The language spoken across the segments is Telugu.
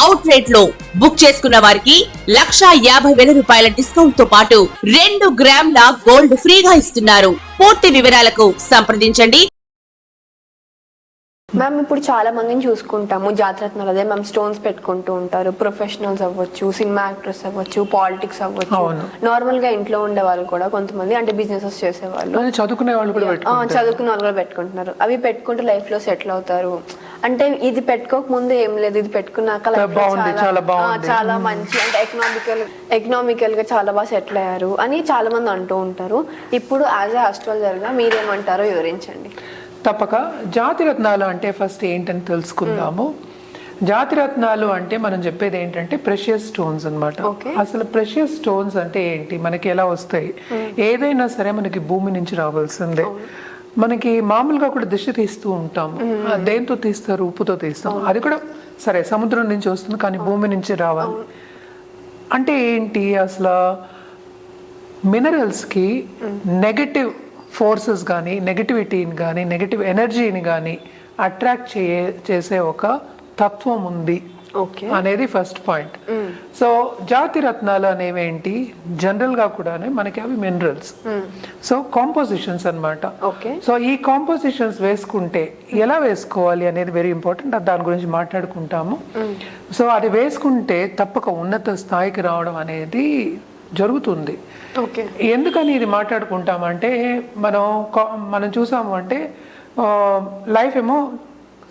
అవుట్ రేట్లో బుక్ చేసుకున్న వారికి లక్షా యాభై వేల రూపాయల డిస్కౌంట్తో పాటు రెండు గ్రాముల గోల్డ్ ఫ్రీగా ఇస్తున్నారు. పూర్తి వివరాలకు సంప్రదించండి. మ్యామ్ ఇప్పుడు చాలా మందిని చూసుకుంటాము. జాతరత్నాలు అదే మ్యామ్ స్టోన్స్ పెట్టుకుంటూ ఉంటారు. ప్రొఫెషనల్స్ అవ్వచ్చు సినిమా యాక్టర్స్ అవ్వచ్చు పాలిటిక్స్ అవ్వచ్చు. నార్మల్గా ఇంట్లో ఉండే వాళ్ళు కూడా కొంతమంది అంటే బిజినెసెస్ చేసేవాళ్ళు. చదువుకునే వాళ్ళు కూడా చదువుకున్న వాళ్ళు కూడా పెట్టుకుంటున్నారు. అవి పెట్టుకుంటే లైఫ్లో సెటిల్ అవుతారు. అంటే ఇది పెట్టుకోక ముందు ఏం లేదు ఇది పెట్టుకున్నాక బాగుంది, చాలా బాగుంది. చాలా మంచి అంటే ఎకనామికల్ ఎకనామికల్గా చాలా బాగా సెటిల్ అయ్యారు అని చాలా మంది అంటూ ఉంటారు. ఇప్పుడు యాజ్ ఏ అస్ట్రాలజర్గా మీరేమంటారో వివరించండి. తప్పక. జాతిరత్నాలు అంటే ఫస్ట్ ఏంటని తెలుసుకుందాము. జాతిరత్నాలు అంటే మనం చెప్పేది ఏంటంటే ప్రెషియస్ స్టోన్స్ అన్నమాట. Okay. అసలు ప్రెషియస్ స్టోన్స్ అంటే ఏంటి? మనకి ఎలా వస్తాయి? ఏదైనా సరే మనకి భూమి నుంచి రావాల్సిందే. మనకి మామూలుగా కూడా దిశ తీస్తూ ఉంటాం దేంతో తీస్తారు ఉప్పుతో తీస్తాం. అది కూడా సరే సముద్రం నుంచి వస్తుంది కానీ భూమి నుంచి రావాలి. అంటే ఏంటి అసలు మినరల్స్కి నెగటివ్ ఫోర్సెస్ కానీ నెగటివిటీని కానీ నెగటివ్ ఎనర్జీని కానీ అట్రాక్ట్ చేసే ఒక తత్వం ఉంది. అనేది ఫస్ట్ పాయింట్ సో జాతి రత్నాలు అనేవి ఏంటి జనరల్గా కూడా మనకి అవి మినరల్స్ సో కాంపోజిషన్స్ అన్నమాట. ఓకే. సో ఈ కాంపోజిషన్స్ వేసుకుంటే ఎలా వేసుకోవాలి అనేది వెరీ ఇంపార్టెంట్ దాని గురించి మాట్లాడుకుంటాము. సో అది వేసుకుంటే తప్పక ఉన్నత స్థాయికి రావడం అనేది జరుగుతుంది. ఓకే. ఎందుకని ఇది మాట్లాడుకుంటామంటే మనం మనం చూసాము అంటే లైఫ్ ఏమో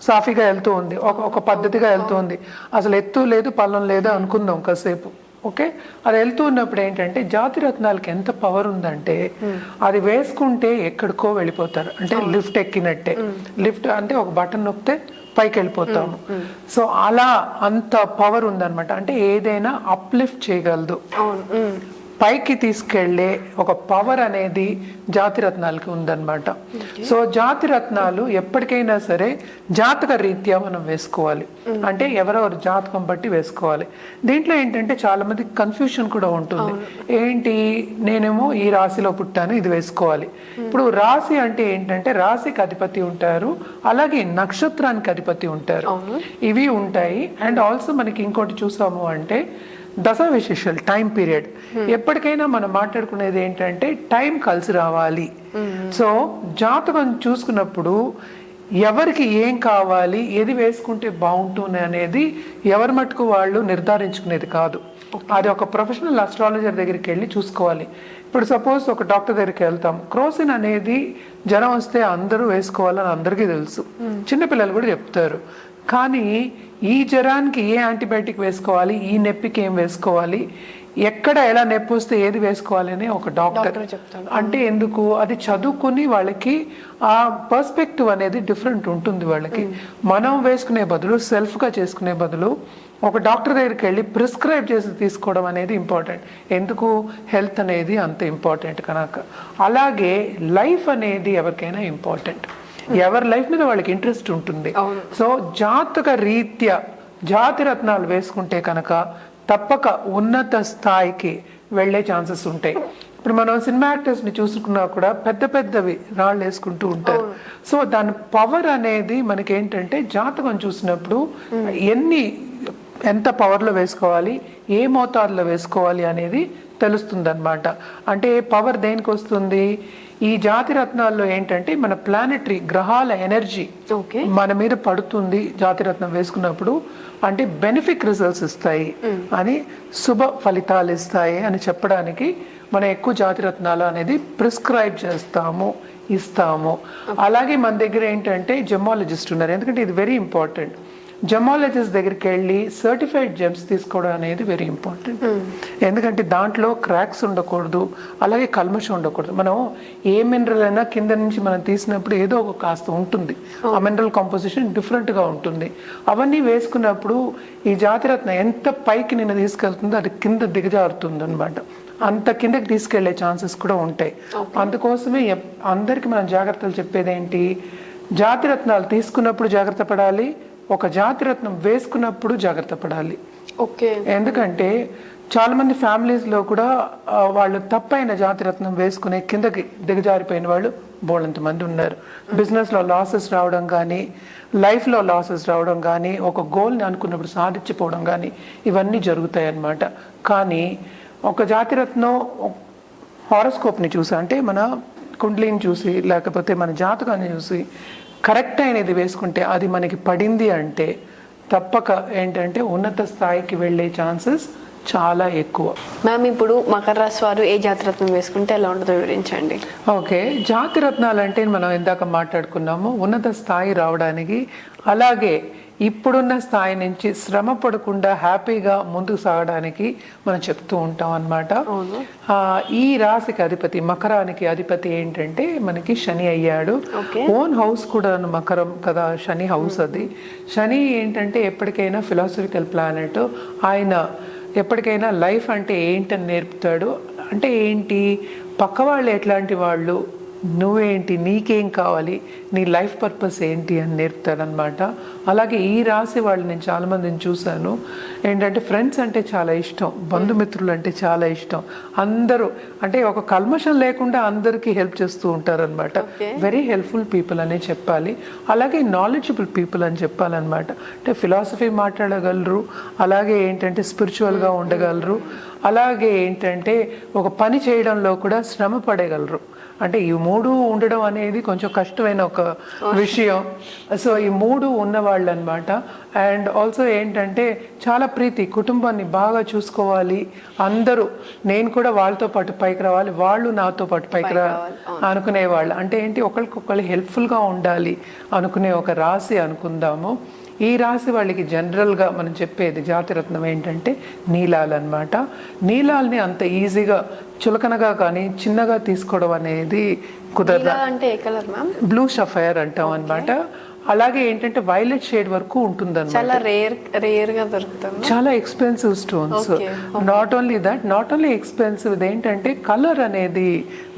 సాఫీగా వెళ్తూ ఉంది. ఒక ఒక పద్ధతిగా వెళ్తూ ఉంది. అసలు ఎత్తు లేదు పల్లం లేదు అనుకుందాం కాసేపు. ఓకే? అది వెళ్తూ ఉన్నప్పుడు ఏంటంటే జాతి రత్నాలకి ఎంత పవర్ ఉందంటే అది వేసుకుంటే ఎక్కడికో వెళ్ళిపోతారు. అంటే లిఫ్ట్ ఎక్కినట్టే. లిఫ్ట్ అంటే ఒక బటన్ నొక్కితే పైకి వెళ్ళిపోతాము. సో అలా అంత పవర్ ఉందన్నమాట. అంటే ఏదైనా అప్లిఫ్ట్ చేయగలదు. పైకి తీసుకెళ్ళే ఒక పవర్ అనేది జాతి రత్నాలకి ఉందన్నమాట. సో జాతి రత్నాలు ఎప్పటికైనా సరే జాతక రీత్యా మనం వేసుకోవాలి. అంటే ఎవరెవరు జాతకం బట్టి వేసుకోవాలి. దీంట్లో ఏంటంటే చాలా మంది కన్ఫ్యూషన్ కూడా ఉంటుంది. ఏంటి? నేనేమో ఈ రాశిలో పుట్టాను ఇది వేసుకోవాలి. ఇప్పుడు రాశి అంటే ఏంటంటే రాశికి అధిపతి ఉంటారు అలాగే నక్షత్రానికి అధిపతి ఉంటారు. ఇవి ఉంటాయి. అండ్ ఆల్సో మనకి ఇంకోటి చూసాము అంటే దశ విశేషాలు టైం పీరియడ్ ఎప్పటికైనా మనం మాట్లాడుకునేది ఏంటంటే టైం కలిసి రావాలి. సో జాతకం చూసుకున్నప్పుడు ఎవరికి ఏం కావాలి ఏది వేసుకుంటే బాగుంటుంది అనేది ఎవరి మటుకు వాళ్ళు నిర్ధారించుకునేది కాదు. అది ఒక ప్రొఫెషనల్ అస్ట్రాలజర్ దగ్గరికి వెళ్ళి చూసుకోవాలి. ఇప్పుడు సపోజ్ ఒక డాక్టర్ దగ్గరికి వెళ్తాం. క్రోసిన్ అనేది జ్వరం వస్తే అందరూ వేసుకోవాలని అందరికీ తెలుసు. చిన్నపిల్లలు కూడా చెప్తారు. కానీ ఈ జ్వరానికి ఏ యాంటీబయాటిక్ వేసుకోవాలి? ఈ నొప్పికి ఏం వేసుకోవాలి? ఎక్కడ ఎలా నొప్పి వస్తే ఏది వేసుకోవాలి అని ఒక డాక్టర్ అంటే ఎందుకు? అది చదువుకుని వాళ్ళకి ఆ పర్స్పెక్టివ్ అనేది డిఫరెంట్ ఉంటుంది వాళ్ళకి. మనం వేసుకునే బదులు సెల్ఫ్గా చేసుకునే బదులు ఒక డాక్టర్ దగ్గరికి వెళ్ళి ప్రిస్క్రైబ్ చేసి తీసుకోవడం అనేది ఇంపార్టెంట్. ఎందుకు? హెల్త్ అనేది అంత ఇంపార్టెంట్ కనుక. అలాగే లైఫ్ అనేది ఎవరికైనా ఇంపార్టెంట్. ఎవరి లైఫ్ మీద వాళ్ళకి ఇంట్రెస్ట్ ఉంటుంది. సో జాతక రీత్యా జాతి రత్నాలు వేసుకుంటే కనుక తప్పక ఉన్నత స్థాయికి వెళ్ళే ఛాన్సెస్ ఉంటాయి. ఇప్పుడు మనం సినిమా యాక్టర్స్ని చూసుకున్నా కూడా పెద్ద పెద్దవి రాళ్ళు వేసుకుంటూ ఉంటారు. సో దాని పవర్ అనేది మనకి ఏంటంటే జాతకం చూసినప్పుడు ఎన్ని ఎంత పవర్లో వేసుకోవాలి ఏ మోతాదులో వేసుకోవాలి అనేది తెలుస్తుంది అనమాట అంటే పవర్ దేనికి వస్తుంది? ఈ జాతి రత్నాల్లో ఏంటంటే మన ప్లానెటరీ గ్రహాల ఎనర్జీ ఓకే మన మీద పడుతుంది జాతిరత్నం వేసుకున్నప్పుడు. అంటే బెనిఫిక్ రిజల్ట్స్ ఇస్తాయి అని శుభ ఫలితాలు ఇస్తాయి అని చెప్పడానికి మనం ఎక్కువ జాతిరత్నాలు అనేది ప్రిస్క్రైబ్ చేస్తాము ఇస్తాము. అలాగే మన దగ్గర ఏంటంటే జెమాలజిస్ట్ ఉన్నారు. ఎందుకంటే ఇది వెరీ ఇంపార్టెంట్ జమాలజిస్ట్ దగ్గరికి వెళ్ళి సర్టిఫైడ్ జెమ్స్ తీసుకోవడం అనేది వెరీ ఇంపార్టెంట్ ఎందుకంటే దాంట్లో క్రాక్స్ ఉండకూడదు అలాగే కల్మషం ఉండకూడదు. మనం ఏ మినరల్ అయినా కింద నుంచి మనం తీసినప్పుడు ఏదో ఒక కాస్త ఉంటుంది. ఆ మినరల్ కాంపోజిషన్ డిఫరెంట్గా ఉంటుంది. అవన్నీ వేసుకున్నప్పుడు ఈ జాతిరత్న ఎంత పైకి నిన్ను తీసుకెళ్తుందో అది కింద దిగజారుతుంది అనమాట అంత కిందకి తీసుకెళ్ళే ఛాన్సెస్ కూడా ఉంటాయి. అందుకోసమే అందరికి మనం జాగ్రత్తలు చెప్పేది ఏంటి జాతిరత్నాలు తీసుకున్నప్పుడు జాగ్రత్త పడాలి ఒక జాతిరత్నం వేసుకున్నప్పుడు జాగ్రత్త పడాలి. ఓకే. ఎందుకంటే చాలా మంది ఫ్యామిలీస్లో కూడా వాళ్ళు తప్పైన జాతిరత్నం వేసుకునే కిందకి దిగజారిపోయిన వాళ్ళు బోళ్ళంత మంది ఉన్నారు. బిజినెస్లో లాసెస్ రావడం కానీ లైఫ్లో లాసెస్ రావడం కానీ ఒక గోల్ని అనుకున్నప్పుడు సాధించిపోవడం కానీ ఇవన్నీ జరుగుతాయి అన్నమాట కానీ ఒక జాతిరత్నం హారోస్కోప్ని చూసి అంటే మన కుండ్లీని చూసి లేకపోతే మన జాతకాన్ని చూసి కరెక్ట్ అయినది వేసుకుంటే అది మనకి పడింది అంటే తప్పక ఏంటంటే ఉన్నత స్థాయికి వెళ్ళే ఛాన్సెస్ చాలా ఎక్కువ. మ్యామ్ ఇప్పుడు మకర రాశి వారు ఏ జాతరత్నం వేసుకుంటే ఎలా ఉంటుందో వివరించండి. ఓకే జాతి రత్నాలు అంటే మనం ఇందాక మాట్లాడుకున్నాము ఉన్నత స్థాయి రావడానికి అలాగే ఇప్పుడున్న స్థాయి నుంచి శ్రమ పడకుండా హ్యాపీగా ముందుకు సాగడానికి మనం చెప్తూ ఉంటాం అన్నమాట. ఆ, ఈ రాశికి అధిపతి మకరానికి అధిపతి ఏంటంటే మనకి శని అయ్యాడు. ఓన్ హౌస్ కూడా మకరం కదా శని హౌస్ అది. శని ఏంటంటే ఎప్పటికైనా ఫిలాసఫికల్ ప్లానెట్ ఆయన ఎప్పటికైనా లైఫ్ అంటే ఏంటని నేర్పుతాడు? అంటే ఏంటి? పక్క వాళ్ళు ఎట్లాంటి వాళ్ళు? నువ్వేంటి నీకేం కావాలి నీ లైఫ్ పర్పస్ ఏంటి అని నేర్పుతాడనమాట. అలాగే ఈ రాశి వాళ్ళు నేను చాలా మందిని చూశాను. ఏంటంటే ఫ్రెండ్స్ అంటే చాలా ఇష్టం బంధుమిత్రులు అంటే చాలా ఇష్టం. అందరూ అంటే ఒక కల్మషం లేకుండా అందరికీ హెల్ప్ చేస్తూ ఉంటారనమాట. వెరీ హెల్ప్ఫుల్ పీపుల్ అనే చెప్పాలి. అలాగే నాలెడ్జబుల్ పీపుల్ అని చెప్పాలన్నమాట అంటే ఫిలాసఫీ మాట్లాడగలరు అలాగే ఏంటంటే స్పిరిచువల్గా ఉండగలరు అలాగే ఏంటంటే ఒక పని చేయడంలో కూడా శ్రమ పడగలరు. అంటే ఈ మూడు ఉండడం అనేది కొంచెం కష్టమైన ఒక విషయం. సో ఈ మూడు ఉన్నవాళ్ళు అనమాట అండ్ ఆల్సో ఏంటంటే చాలా ప్రీతి కుటుంబాన్ని బాగా చూసుకోవాలి. అందరూ నేను కూడా వాళ్ళతో పాటు పైకి రావాలి వాళ్ళు నాతో పాటు పైకి రా అనుకునే వాళ్ళు అంటే ఏంటి ఒకరికొకరు హెల్ప్ఫుల్గా ఉండాలి అనుకునే ఒక రాశి అనుకుందాము. ఈ రాశి వాళ్ళకి జనరల్గా మనం చెప్పేది జాతిరత్నం ఏంటంటే నీలాలు అనమాట నీలాల్ని అంత ఈజీగా చులకనగా కానీ చిన్నగా తీసుకోవడం అనేది కుదరదు? అంటే బ్లూ షఫైర్ అంటాం అన్నమాట. అలాగే ఏంటంటే వైలెట్ షేడ్ వరకు ఉంటుందన్నమాట. చాలా రేర్ రేర్గా దొరుకుతుంది. చాలా expensive stones not only that not only expensive ఏంటంటే కలర్ అనేది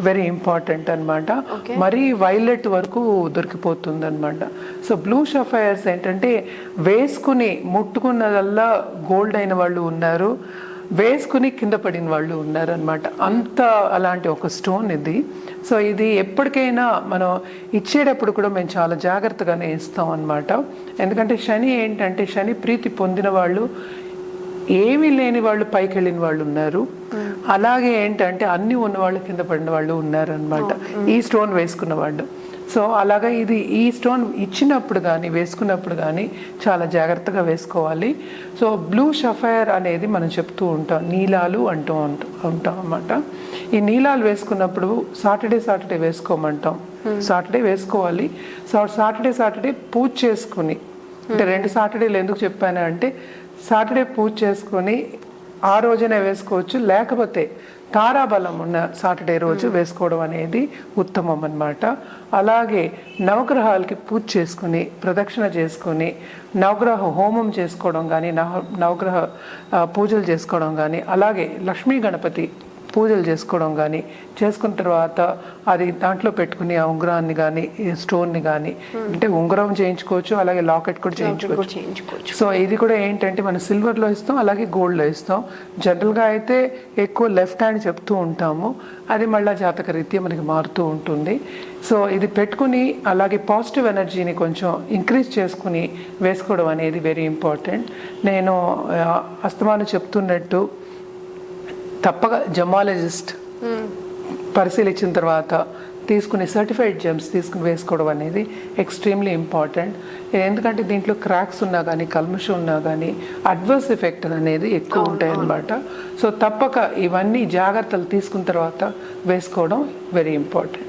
వెరీ ఇంపార్టెంట్ అన్నమాట. Okay. మరీ వైలెట్ వరకు దొరికిపోతుంది అనమాట సో బ్లూ షఫైర్స్ ఏంటంటే వేసుకుని ముట్టుకున్నదల్లా గోల్డ్ అయిన వాళ్ళు ఉన్నారు. వేసుకుని కింద పడిన వాళ్ళు ఉన్నారనమాట అంత అలాంటి ఒక స్టోన్ ఇది. సో ఇది ఎప్పటికైనా మనం ఇచ్చేటప్పుడు కూడా మేము చాలా జాగ్రత్తగానే ఇస్తాం అనమాట ఎందుకంటే శని ఏంటంటే శని ప్రీతి పొందిన వాళ్ళు ఏమీ లేని వాళ్ళు పైకి వెళ్ళిన వాళ్ళు ఉన్నారు. అలాగే ఏంటంటే అన్ని ఉన్న వాళ్ళు కింద పడిన వాళ్ళు ఉన్నారు అనమాట ఈ స్టోన్ వేసుకున్న వాళ్ళు. సో అలాగా ఇది ఈ స్టోన్ ఇచ్చినప్పుడు కానీ వేసుకున్నప్పుడు కానీ చాలా జాగ్రత్తగా వేసుకోవాలి. సో బ్లూ షఫైర్ అనేది మనం చెప్తూ ఉంటాం. నీలాలు అంటూ ఉంటాం ఉంటాం అన్నమాట. ఈ నీలాలు వేసుకున్నప్పుడు సాటర్డే సాటర్డే వేసుకోమంటాం. సాటర్డే వేసుకోవాలి. సో సాటర్డే సాటర్డే పూజ చేసుకుని అంటే రెండు సాటర్డేలు ఎందుకు చెప్పాను అంటే సాటర్డే పూజ చేసుకొని ఆ రోజునే వేసుకోవచ్చు. లేకపోతే తారాబలం ఉన్న సాటర్డే రోజు వేసుకోవడం అనేది ఉత్తమం అన్నమాట. అలాగే నవగ్రహాలకి పూజ చేసుకుని ప్రదక్షిణ చేసుకుని నవగ్రహ హోమం చేసుకోవడం కానీ నవ నవగ్రహ పూజలు చేసుకోవడం కానీ అలాగే లక్ష్మీ గణపతి పూజలు చేసుకోవడం కానీ చేసుకున్న తర్వాత అది దాంట్లో పెట్టుకుని ఆ ఉంగరాన్ని కానీ స్టోన్ని కానీ అంటే ఉంగరం చేయించుకోవచ్చు అలాగే లాకెట్ కూడా చేయించుకోవచ్చు. సో ఇది కూడా ఏంటంటే మనం సిల్వర్లో ఇస్తాం అలాగే గోల్డ్లో ఇస్తాం. జనరల్గా అయితే ఎక్కువ లెఫ్ట్ హ్యాండ్ చెప్తూ ఉంటాము. అది మళ్ళీ జాతక రీత్యా మనకి మారుతూ ఉంటుంది. సో ఇది పెట్టుకుని అలాగే పాజిటివ్ ఎనర్జీని కొంచెం ఇంక్రీజ్ చేసుకుని వేసుకోవడం అనేది వెరీ ఇంపార్టెంట్. నేను అస్తమానం చెప్తున్నట్టు తప్పక జమాలజిస్ట్ పరిశీలించిన తర్వాత తీసుకునే సర్టిఫైడ్ జెమ్స్ తీసుకుని వేసుకోవడం అనేది ఎక్స్ట్రీమ్లీ ఇంపార్టెంట్ ఎందుకంటే దీంట్లో క్రాక్స్ ఉన్నా కానీ కల్మషం ఉన్నా కానీ అడ్వర్స్ ఎఫెక్ట్ అనేది ఎక్కువ ఉంటాయి అన్నమాట సో తప్పక ఇవన్నీ జాగ్రత్తలు తీసుకున్న తర్వాత వేసుకోవడం వెరీ ఇంపార్టెంట్